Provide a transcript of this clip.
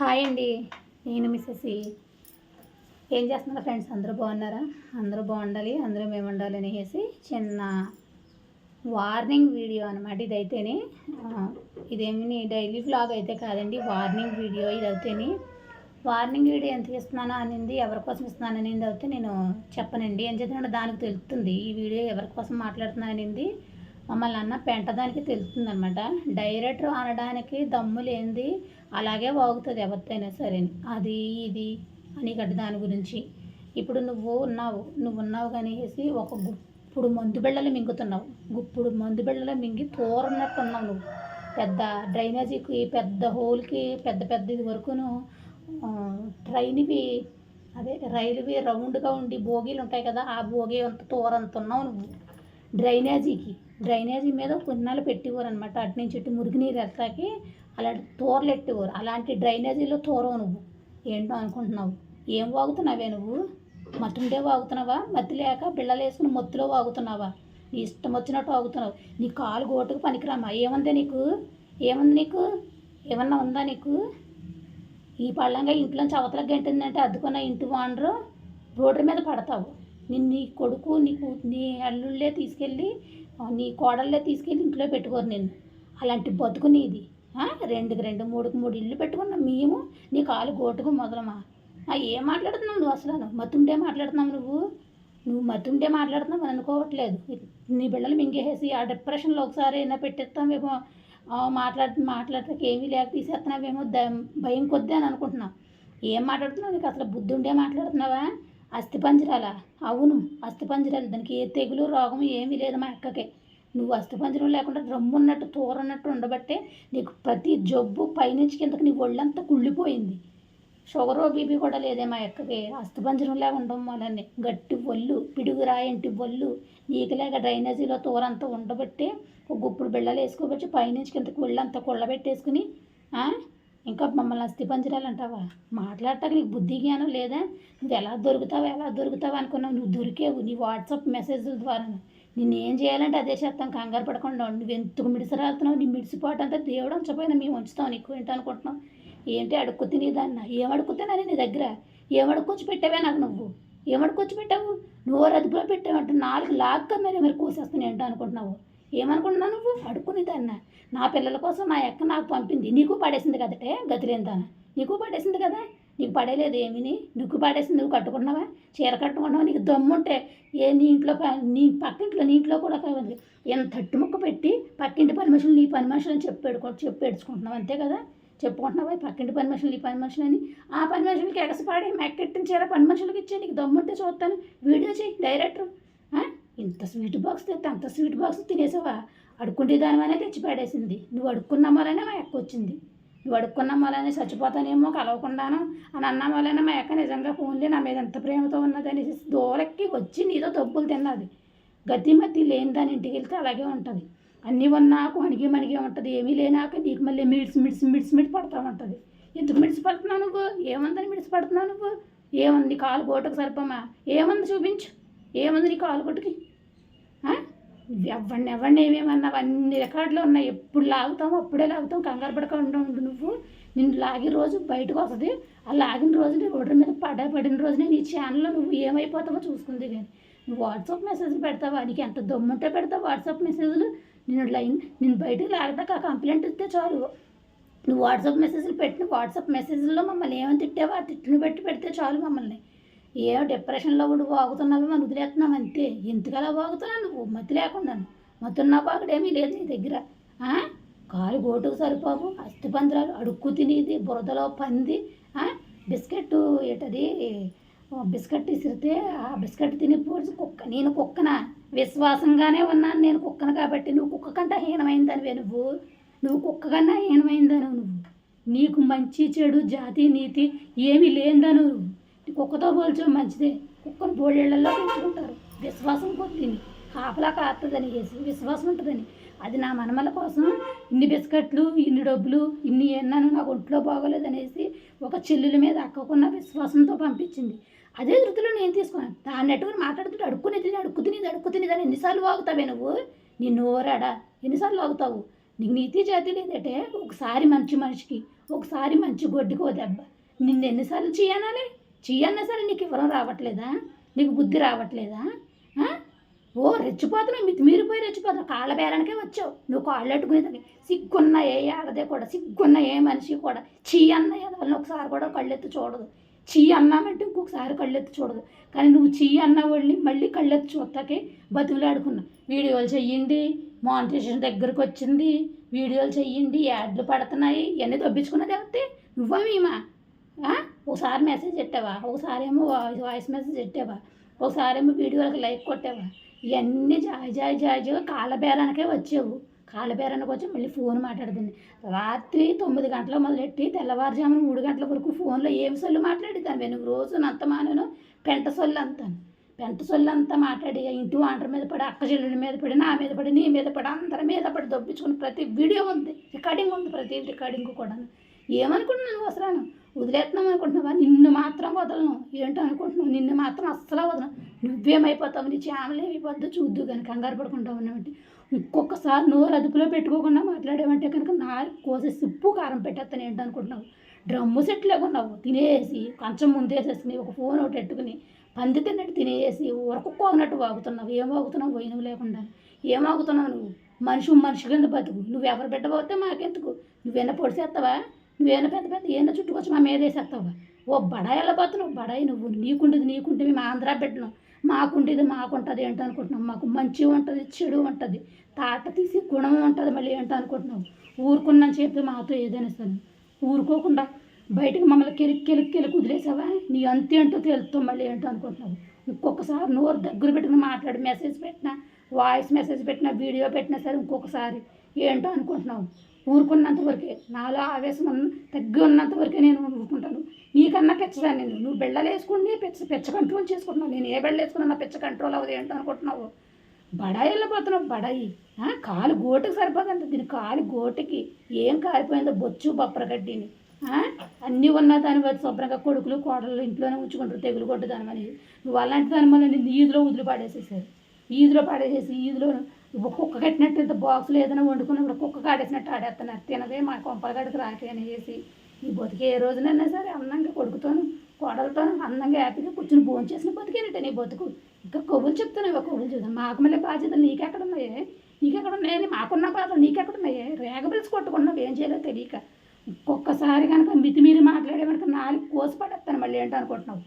Hi అండి నేను missus ఏం చేస్తున్నారు ఫ్రెండ్స్? అందరూ బాగున్నారా? అందరూ బాగుండాలి అందరూ మేము ఉండాలి అనేసి చిన్న వార్నింగ్ వీడియో అనమాట ఇదైతేనే. ఇదేమి డైలీ వ్లాగ్ అయితే కాదండి వార్నింగ్ వీడియో ఇదైతేనే. వార్నింగ్ వీడియో ఎంత ఇస్తున్నానో అనింది ఎవరి కోసం ఇస్తున్నాను అనేది అయితే నేను చెప్పనండి. ఏం చేస్తున్నానో దానికి తెలుస్తుంది. ఈ వీడియో ఎవరి కోసం మాట్లాడుతున్నాను అనింది మమ్మల్ని అన్న పెంటదానికి తెలుస్తుంది అనమాట డైరెక్టర్ అనడానికి దమ్ము లేనిది అలాగే వాగుతుంది ఎవరితోనైనా సరే అది ఇది అని గడ్డి దాని గురించి. ఇప్పుడు నువ్వు ఉన్నావు. నువ్వు ఉన్నావు కనేసి ఒక గుప్పుడు మందు బిళ్ళలు మింగుతున్నావు. గుప్పుడు మందు బిళ్ళలు మింగి తోరన్నట్టు ఉన్నావు నువ్వు. పెద్ద డ్రైనేజీకి పెద్ద హోల్కి పెద్ద పెద్ద ఇది వరకును ట్రైన్వి అదే రైల్వే రౌండ్గా ఉండి బోగీలు ఉంటాయి కదా ఆ బోగి అంత తోరంత ఉన్నావు నువ్వు. డ్రైనేజీకి. డ్రైనేజీ మీద కొన్నాళ్ళు పెట్టేవారు అనమాట అటు నుంచి ఇటు మురుగునీరు వెళ్తాకి అలాంటి తోరలు ఎట్టేవారు అలాంటి డ్రైనేజీలో తోరవు నువ్వు. ఏంటో అనుకుంటున్నావు? ఏం వాగుతున్నావే నువ్వు? మతుండే వాగుతున్నావా? మత్తి లేక బిళ్ళలు వేసుకుని మొత్తులో వాగుతున్నావా? నీ ఇష్టం వచ్చినట్టు వాగుతున్నావు. నీ కాలు గోటుకు పనికిరామా? ఏముంది నీకు? ఏముంది నీకు? ఏమన్నా ఉందా నీకు? ఈ పళ్ళంగా ఇంట్లోంచి అవతల గంటిందంటే అద్దుకున్న ఇంటి వాండరు రోడ్డు మీద పడతావు. నిన్ను నీ కొడుకు నీకు నీ అల్లుళ్ళే తీసుకెళ్ళి నీ కోడళ్ళే తీసుకెళ్ళి ఇంట్లో పెట్టుకోరు నిన్ను. అలాంటి బతుకు నీది. రెండుకి రెండు మూడుకి మూడు ఇల్లు పెట్టుకున్న మేము నీ కాలు గోటుకు మొదలమా? ఏం మాట్లాడుతున్నావు నువ్వు అసలు? మతుండే మాట్లాడుతున్నావు నువ్వు? నువ్వు మతుండే మాట్లాడుతున్నావు అని అనుకోవట్లేదు. నీ బిడ్డలు మింగేసేసి ఆ డిప్రెషన్లో ఒకసారి అయినా పెట్టేస్తామేమో మాట్లాడు మాట్లాడి మాట్లాడటానికి ఏమీ లేక తీసేస్తున్నావేమో ద భయం కొద్ది అని అనుకుంటున్నావు. ఏం మాట్లాడుతున్నావు? నీకు అసలు బుద్ధి ఉండే మాట్లాడుతున్నావా? అస్థిపంజరాల? అవును అస్థిపంజరాలు. దానికి ఏ తెగులు రోగం ఏమీ లేదు మా అక్కకే. నువ్వు అస్థిపంజరం లేకుండా రమ్మున్నట్టు తోరన్నట్టు ఉండబట్టే నీకు ప్రతి జబ్బు పైనుంచి కిందకి నీ ఒళ్ళంతా కుళ్ళిపోయింది. షుగరు బీపీ కూడా లేదే మా అక్కకి. అస్థిపంజరంలా ఉండడం వల్లనే గట్టి ఒళ్ళు పిడుగు రాయంటి ఒళ్ళు నీకులేక డ్రైనేజీలో తోరంతా ఉండబట్టి ఒక గుప్పుడు బిళ్ళలు వేసుకోబట్టి పైనుంచి కిందకి ఒళ్ళంతా కుళ్ళబెట్టేసుకుని ఇంకా మమ్మల్ని అస్థిపంజరాలు అంటావా మాట్లాడటానికి నీకు బుద్ధి జ్ఞానం లేదా? నువ్వు ఎలా దొరుకుతావు ఎలా దొరుకుతావు అనుకున్నావు. నువ్వు దొరికేవు. నీ వాట్సాప్ మెసేజ్ల ద్వారా. నిన్ను ఏం చేయాలంటే అదే చేస్తాం. కంగారు పడకుండా నువ్వు ఎందుకు మిడిసిరాలుతున్నావు? నీ మిడిసిపోవటం అంతా దేవుడు ఉంచపోయినా మేము ఉంచుతాం నీకు. ఏంటి అనుకుంటున్నావు? ఏంటి అడుక్కు తినేదాన్న ఏం అడుక్కుతానని నీ దగ్గర? ఏం అడుక్కొచ్చి పెట్టావే నాకు నువ్వు? ఏం అడుక్కొచ్చి పెట్టావు? నువ్వు పెట్టావు పెట్టావంటే నాలుగు లాక్క మరి మరి కోసేస్తాను ఏంటో అనుకుంటున్నావు? ఏమనుకుంటున్నావు నువ్వు? అడుక్కునేదాన్న నా పిల్లల కోసం మా అక్క నాకు పంపింది. నీకు పడేసింది కదటే గతిలేందాన నీకు పడేసింది కదా? నీకు పడేలేదు ఏమిని నువ్వు పడేసింది నువ్వు కట్టుకున్నావా చీర కట్టుకున్నావా నీకు దమ్ముంటే ఏ నీ ఇంట్లో నీ పక్కింట్లో నీ ఇంట్లో కూడా కావాలి ఎంత తట్టు ముక్క పెట్టి పక్కింటి పని మనుషులు నీ పని మనుషులు అని చెప్పి పెడుకో చెప్పి పెడుచుకుంటున్నావు అంతే కదా? చెప్పుకుంటున్నావా? పక్కింటి పని మనుషులు ఈ పని మనుషులు అని ఆ పని మనుషులకి ఎగసపాడి మెక్కెట్టిన చీర పని మనుషులకి ఇచ్చే నీకు దమ్ముంటే చూస్తాను. వీడియో చేయి డైరెక్టర్. ఇంత స్వీట్ బాక్స్ తెస్తే అంత స్వీట్ బాక్స్ తినేసావా? అడుక్కుంటే దానివనే తెచ్చి పడేసింది నువ్వు అడుక్కున్నాం వల్లనే మా ఎక్క వచ్చింది. నువ్వు అడుక్కున్న వల్లనే చచ్చిపోతానేమో కలవకుండాను అని అన్న వల్లనే మా ఎక్క నిజంగా ఫోన్లే నా మీద ఎంత ప్రేమతో ఉన్నదని దూలకి వచ్చి నీతో తప్పులు తిన్నది. గతి మతి లేని దాని ఇంటికి వెళ్తే అలాగే ఉంటుంది. అన్నీ ఉన్నాకు అణిగి మణిగి ఉంటుంది. ఏమీ లేనాక నీకు మళ్ళీ మిడిసి మిడిసి మిడిసి మిడి పడతా ఉంటుంది. ఎందుకు మిడిసి పడుతున్నావు నువ్వు? ఏముందని మిడిసి పడుతున్నావు నువ్వు? ఏముంది కాలు గోటకు సరిపోమా? ఏముంది చూపించు? ఏముంది నీ కాలు గోటుకి? ఎవరిని ఎవరిని ఏమేమన్నావు అన్ని రికార్డులు ఉన్నాయి. ఎప్పుడు లాగుతావు అప్పుడే లాగుతాం. కంగారు పడకుండా ఉండు నువ్వు. నిన్ను లాగిన రోజు బయటకు వస్తుంది. ఆ లాగిన రోజు నీ రోడ్డు మీద పడ పడిన రోజునే నీ ఛానల్లో నువ్వు ఏమైపోతావో చూసుకుంది కానీ. నువ్వు వాట్సాప్ మెసేజ్లు పెడతావా? నీకు ఎంత దమ్ముంటే పెడతావు వాట్సాప్ మెసేజ్లు నేను లైన్ నేను బయటకు లాగదాకా కంప్లైంట్ ఇస్తే చాలు. నువ్వు వాట్సాప్ మెసేజ్లు పెట్టిన వాట్సాప్ మెసేజ్లో మమ్మల్ని ఏమని తిట్టావో ఆ తిట్టును పెట్టి పెడితే చాలు మమ్మల్ని. ఏమో డిప్రెషన్లో ఉండి వాగుతున్నావు మనం వదిలేస్తున్నావు అంతే. ఎందుకలా వాగుతున్నాను నువ్వు? మతి లేకుండాను మతున్న బాగుడేమీ లేదు నీ దగ్గర. కాలు గోటుకు సరిపోవు అస్థిపంజరాలు అడుక్కు తినేది బురదలో పంది బిస్కెట్ ఏటది? బిస్కెట్ ఇసిరితే ఆ బిస్కెట్ తిని పోసి కుక్క నేను కుక్కన? విశ్వాసంగానే ఉన్నాను నేను కుక్కను కాబట్టి. నువ్వు కుక్క కంటే హీనమైందనివే నువ్వు. నువ్వు కుక్క కన్నా హీనమైందను నువ్వు. నీకు మంచి చెడు జాతి నీతి ఏమీ లేనిదను నువ్వు కుక్కతో పోల్చో మంచిదే. కుక్కను బోళ్ళల్లో పెంచుకుంటారు. విశ్వాసం కొద్దిని కాపలా కాస్తుందని చేసి విశ్వాసం ఉంటుందని. అది నా మనమల కోసం ఇన్ని బిస్కెట్లు ఇన్ని డబ్బులు ఇన్ని ఎన్నాను నాకు ఒంట్లో బాగోలేదనేసి ఒక చెల్లుల మీద అక్కకున్న విశ్వాసంతో పంపించింది. అదే వృత్తిలో నేను తీసుకున్నాను. దాన్ని అట్టుకుని మాట్లాడుతుంటే అడుక్కునేది అడుక్కు తినేది అడుక్కు తినేది అని ఎన్నిసార్లు వాగుతావే నువ్వు? నీ నోరాడా? ఎన్నిసార్లు వాగుతావు? నీకు నీతి జాతి లేదంటే ఒకసారి మంచి మనిషికి ఒకసారి మంచి గొడ్డుకో దెబ్బ. నిన్ను ఎన్నిసార్లు చేయనాలే? చెయ్యన్నా సరే నీకు ఇవ్వడం రావట్లేదా? నీకు బుద్ధి రావట్లేదా? ఓ రెచ్చిపోతున్నావు. మితి మీరిపోయి రెచ్చిపోతున్నావు. కాళ్ళ బేరానికే వచ్చావు. నువ్వు కాళ్ళు అట్టుకునేదాన్ని సిగ్గున్న ఏ ఆడదే కూడా సిగ్గున్న ఏ మనిషి కూడా. చీ అన్న ఎదవల్ని ఒకసారి కూడా కళ్ళెత్తి చూడదు. చీ అన్నామంటే ఇంకొకసారి కళ్ళెత్తి చూడదు. కానీ నువ్వు చీ అన్న వాళ్ళని మళ్ళీ కళ్ళెత్తి చూస్తాకే బతుకులాడుకున్నావు వీడియోలు చెయ్యండి. మానిటేషన్ దగ్గరకు వచ్చింది. వీడియోలు చెయ్యండి. యాడ్లు పడుతున్నాయి. ఇవన్నీ దొబ్బించుకున్నది ఎవరితే నువ్వా మేమా? ఒకసారి మెసేజ్ పెట్టావా? ఒకసారి ఏమో వాయిస్ వాయిస్ మెసేజ్ పెట్టావా? ఒకసారి ఏమో వీడియోలకు లైక్ కొట్టావా? ఇవన్నీ జాయ్ జాయ్ జాయ్ జాయ్ కాళ్ళబేరానికే వచ్చావు. కాళ్ళబేరానికి వచ్చి మళ్ళీ ఫోన్ మాట్లాడుతుంది. రాత్రి తొమ్మిది గంటల మొదలెట్టి తెల్లవారుజామున మూడు గంటల వరకు ఫోన్లో ఏమి సొల్లు మాట్లాడేదాను నేను రోజు అంత మానేను పెంట సొల్లు అంతాను పెంట సొల్లు అంతా మాట్లాడి ఇంటి వాంటర్ మీద పడి అక్క చెల్లెల మీద పడి నా మీద పడి నీ మీద పడి అందరి మీద పడి దొబ్బించుకుని ప్రతి వీడియో ఉంది. రికార్డింగ్ ఉంది ప్రతి రికార్డింగ్ కూడా ఏమనుకుంటున్నాను అవసరాను వదిలేస్తున్నాం అనుకుంటున్నావా? నిన్ను మాత్రం వదలను. ఏంటో అనుకుంటున్నావు? నిన్ను మాత్రం అస్సలు వదలను. నువ్వేమైపోతావు? నీ ఛానల్ ఏమైపోద్దో చూద్దు కానీ కంగారు పడుకుంటావు అన్నమాట. ఇంకొకసారి నోరు అదుపులో పెట్టుకోకుండా మాట్లాడేవంటే కనుక నా కోసే సిప్పు కారం పెట్టేస్తాను. ఏంటో అనుకుంటున్నావు? డ్రమ్ము సెట్ ఉన్నావు తినేసి కొంచెం ముందేసేసుకుని ఒక ఫోన్ ఒకటి పెట్టుకుని పంది తిన్నట్టు తినేసి ఉరకుకోనట్టు వాగుతున్నావు. ఏం వాగుతున్నావు? పోయినవి లేకుండా. ఏం వాగుతున్నావు నువ్వు? మనిషి మనిషి కింద బతుకు. నువ్వు ఎవరు పెట్టబోతే మాకెందుకు? నువ్వేనా పొడిసేస్తావా నువ్వేనా పెద్ద పెద్ద ఏమైనా చుట్టుకొచ్చి మా మీద వేసేస్తావు? ఓ బడాయి వెళ్ళబోతున్నావు బడాయి నువ్వు. నీకుండేది నీకుంటే మేము ఆంధ్ర బిడ్డను మాకుండేది మాకుంటుంది ఏంటో అనుకుంటున్నాం మాకు మంచి ఉంటుంది చెడు ఉంటుంది. తాట తీసి గుణం ఉంటుంది మళ్ళీ ఏంటో అనుకుంటున్నావు? ఊరుకున్నాను చెప్పి మాతో ఏదైనా సరే. ఊరుకోకుండా బయటకు మమ్మల్ని కెలికి కెలికి కెలికి వదిలేసావా నీ అంతేంటో తెలుస్తావు మళ్ళీ ఏంటో అనుకుంటున్నావు? ఇంకొకసారి నోరు దగ్గర పెట్టుకుని మాట్లాడి. మెసేజ్ పెట్టినా వాయిస్ మెసేజ్ పెట్టినా వీడియో పెట్టినా సరే ఇంకొకసారి ఏంటో అనుకుంటున్నావు? ఊరుకున్నంత వరకే. నాలో ఆవేశం ఉన్న తగ్గి ఉన్నంత వరకే నేను ఊరుకుంటాను. నీకన్నా పెచ్చదాన్ని నేను. నువ్వు బిళ్ళలు వేసుకుని పెచ్చ పెచ్చ కంట్రోల్ చేసుకుంటున్నావు. నేను ఏ బిళ్ళ వేసుకున్నా పెచ్చ కంట్రోల్ అవ్వదు ఏంటో అనుకుంటున్నావు? బడాయి వెళ్ళిపోతున్నావు బడాయి. కాలు గోటుకి సరిపోదంట. దీని కాలు గోటుకి ఏం కాలిపోయిందో బొచ్చు బొప్పరగడ్డిని అన్నీ ఉన్న దాని బట్టి శుభ్రంగా కొడుకులు కోడలు ఇంట్లోనే ఉంచుకుంటారు. తెగులు కొట్టు దానిమని. నువ్వు అలాంటి దాని మళ్ళీ ఈదులో వదిలి పాడేసేసారు ఈదులో పాడేసేసి ఈదులో ఇప్పుడు కుక్క కట్టినట్టు ఇంత బాక్సులు ఏదైనా వండుకున్నప్పుడు కుక్క కాడేసినట్టు ఆడేస్తున్నారు. తినదే మా కొంపల గడికి రాకే వేసి ఈ బతికి ఏ రోజునైనా సరే అందంగా కొడుకుతోను కోడలతోను అందంగా హ్యాపీగా కూర్చుని భోజనం చేసిన బతికేనట్టే నీ బతుకు. ఇంకా కబుర్లు చెప్తున్నావు కబుర్లు చెప్తాను మాకు మళ్ళీ బాధ్యతలు నీకెక్కడ ఉన్నాయే నీకెక్కడ ఉన్నాయని మాకున్న బాధలు నీకెక్కడ ఉన్నాయే రేగబిల్సి కొట్టుకున్నావు. ఏం చేయలేదో తెలియక. ఒక్కొక్కసారి కనుక మితిమీరి మాట్లాడే కనుక నాలుగు కోసి పడేస్తాను మళ్ళీ ఏంటో అనుకుంటున్నావు